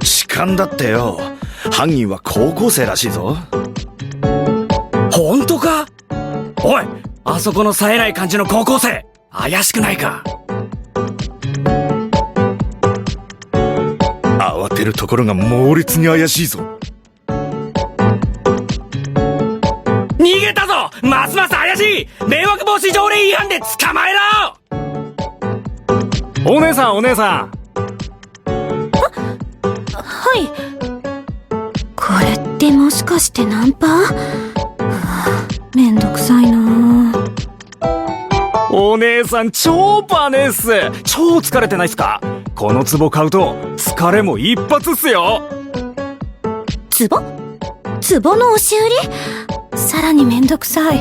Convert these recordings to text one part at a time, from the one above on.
痴漢だってよ。犯人は高校生らしいぞ。本当か？おいあそこの冴えない感じの高校生怪しくないか？慌てるところが猛烈に怪しいぞ。逃げたぞ！ますます怪しい！迷惑防止条例違反で捕まえろ！お姉さんお姉さん。はい。これってもしかしてナンパ？はあめんどくさいな。お姉さん超パネっす。超疲れてないっすか？この壺買うと疲れも一発っすよ。ツボツボの押し売り？さらにめんどくさい。え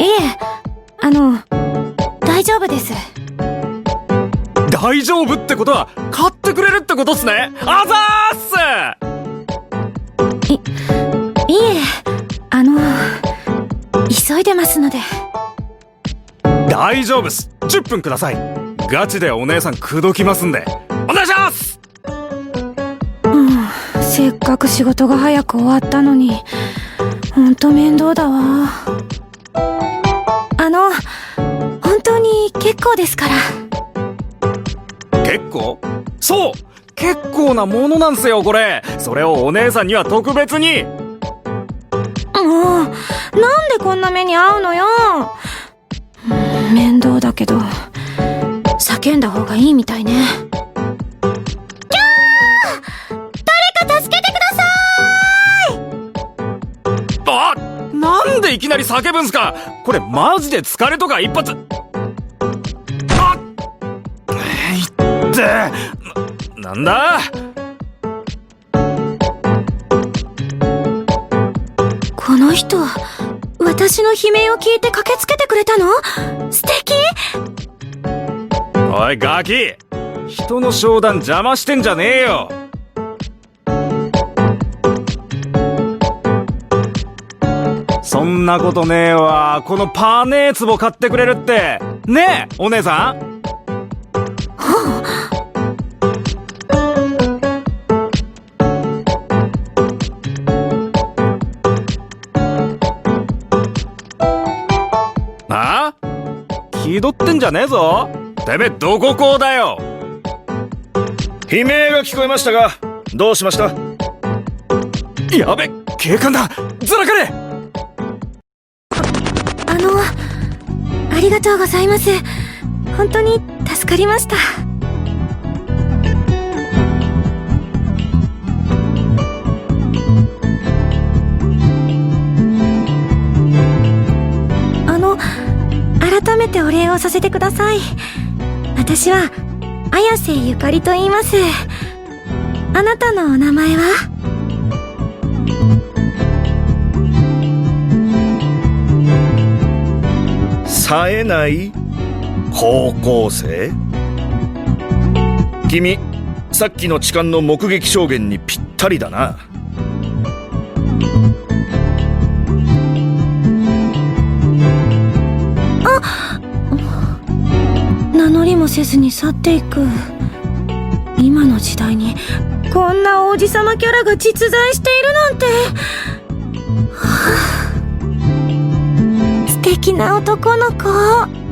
いえあの大丈夫です大丈夫ってことは買ってくれるってことっすね。あざーっす！いいえあの急いでますので。大丈夫っす。10分ください。ガチでお姉さん口説きますんで。お願いします！うんせっかく仕事が早く終わったのにほんと面倒だわ。あの本当に結構ですから結構？そう。結構なものなんすよこれ。それをお姉さんには特別に。もうなんでこんな目に遭うのよ。うん面倒だけど叫んだ方がいいみたいね。キャー！誰か助けてくださあなんでいきなり叫ぶんすか？これマジで疲れとか一発ななんだ？この人私の悲鳴を聞いて駆けつけてくれたの？素敵？おいガキ！人の商談邪魔してんじゃねえよ！そんなことねえわ。このパーネー壺買ってくれるって。ねえお姉さん？気取ってんじゃねえぞ。てめえどここうだよ。悲鳴が聞こえましたがどうしました？やべ警官だ。ずらかれ。あのありがとうございます。本当に助かりました改めてお礼をさせてください。私は綾瀬ゆかりと言います。あなたのお名前は？冴えない高校生？君さっきの痴漢の目撃証言にぴったりだな。もせずに去っていく。今の時代にこんな王子様キャラが実在しているなんて、はあ。素敵な男の子。